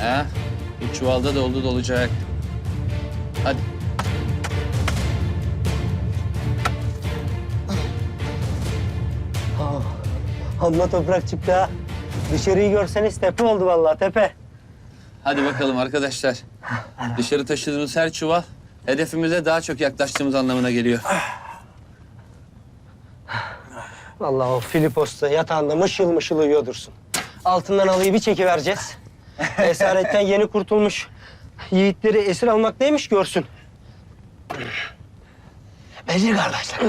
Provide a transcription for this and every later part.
He? Bu çuvalda doldu dolacak. Hadi. Amma toprak çıktı ha. Dışarıyı görseniz tepe oldu vallahi tepe. Hadi bakalım arkadaşlar. Dışarı taşıdığımız her çuval hedefimize daha çok yaklaştığımız anlamına geliyor. Vallahi o Filipos'ta yatağında mışıl mışıl uyuyor dursun. Altından alıyı bir çekivereceğiz. Esaretten yeni kurtulmuş yiğitleri esir almak neymiş görsün. Beceri kardeşler.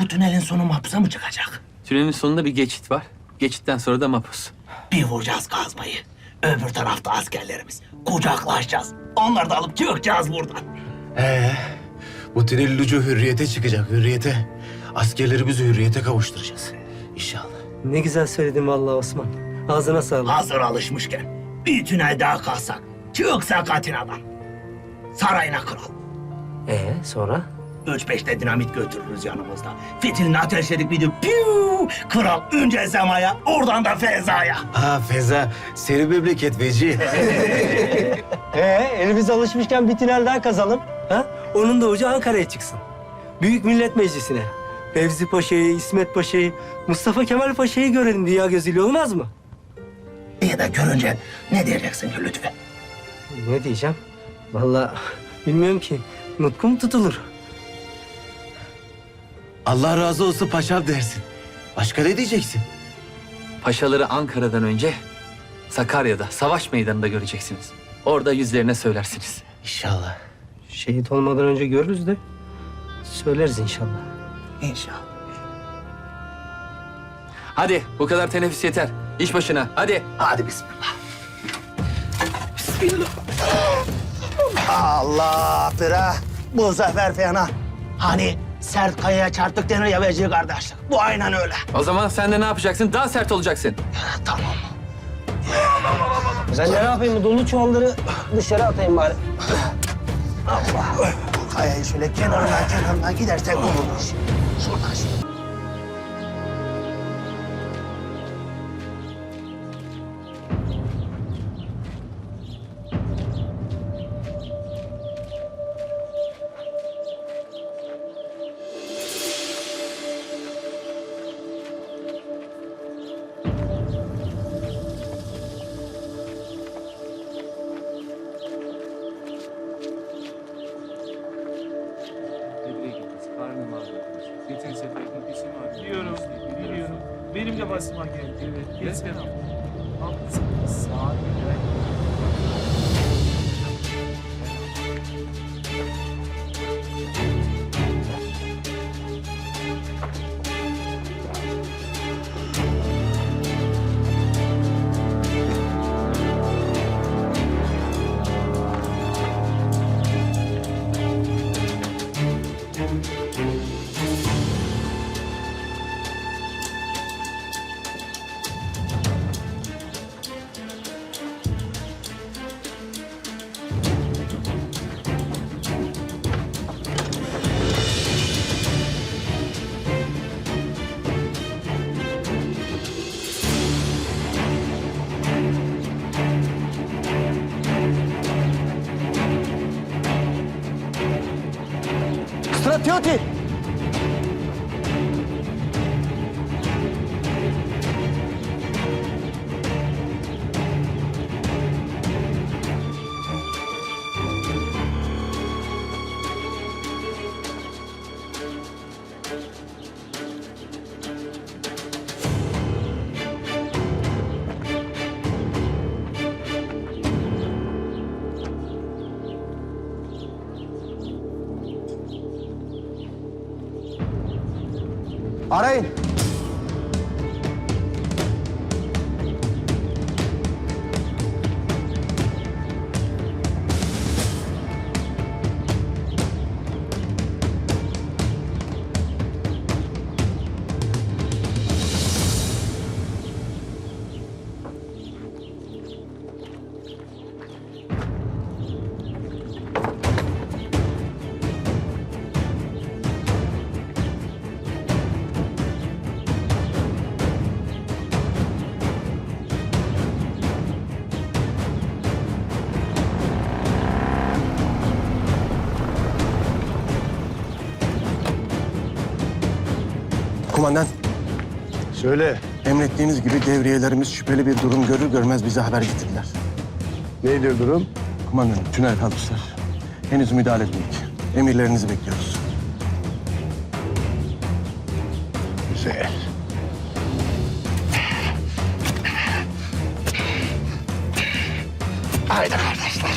Bu tünelin sonu mahpusa mı çıkacak? Tünelin sonunda bir geçit var. Geçitten sonra da mapus. Bir vuracağız kazmayı. Öbür tarafta askerlerimiz. Kucaklaşacağız. Onları da alıp çıkacağız buradan. Ee, bu tünelin ucu hürriyete çıkacak, hürriyete. Askerlerimizi hürriyete kavuşturacağız. İnşallah. Ne güzel söyledin vallahi Osman. Ağzına sağlık. Hazır alışmışken bir tünel daha kazsak. Çıksak Atina'dan. Sarayına kral. Ee sonra? Üç beşte dinamit götürürüz yanımızda. Fitilini ateşledik bir de piu! Kral önce semaya, oradan da fezaya. Ha Feza, senin memleket Veci. Ee elimiz alışmışken bir tünel daha kazalım. Ha? Onun da ucu Ankara'ya çıksın. Büyük Millet Meclisi'ne. Fevzi Paşa'yı, İsmet Paşa'yı, Mustafa Kemal Paşa'yı görelim dünya gözüyle olmaz mı? İyi de görünce ne diyeceksin ki Lütfü? Ne diyeceğim? Vallahi bilmiyorum ki. Nutkum tutulur. Allah razı olsun paşam dersin. Başka ne diyeceksin? Paşaları Ankara'dan önce Sakarya'da, savaş meydanında göreceksiniz. Orada yüzlerine söylersiniz. İnşallah. Şehit olmadan önce görürüz de söyleriz inşallah. İnşallah. Hadi bu kadar teneffüs yeter. İş başına hadi. Hadi bismillah. Bismillah. Allah bira. Bu sefer fena. Hani sert kayaya çarptık denir ya vecih kardeşlik. Bu aynen öyle. O zaman sen de ne yapacaksın? Daha sert olacaksın. Tamam. Ben de ne yapayım bu dolu çuvalları dışarı atayım bari. Allah. Kayayı şöyle kenarından kenarından gidersek buluruz. Şuradan şuradan. Geçen sefer nefesim ağrıyor. Biliyorum, biliyorum. Benim de basma geldi. Evet, geçen hafta. 어, 티오티! Arayın. Kumandan, Söyle. emrettiğiniz gibi devriyelerimiz şüpheli bir durum görür görmez bize haber getirdiler. Nedir durum? Kumandanım, tünel kalmışlar. Henüz müdahale etmedik. Emirlerinizi bekliyoruz. Güzel. Haydi kardeşler.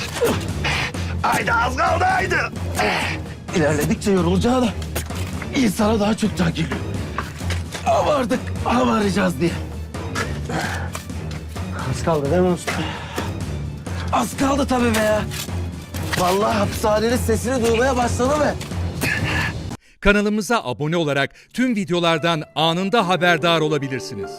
Haydi az kaldı haydi. İlerledikçe yorulacağı da insana daha çok can geliyor. Hava arayacağız diye. Az kaldı değil mi usta? Az kaldı tabii be ya. Vallahi hapishanenin sesini duymaya başladı be. Kanalımıza abone olarak tüm videolardan anında haberdar olabilirsiniz.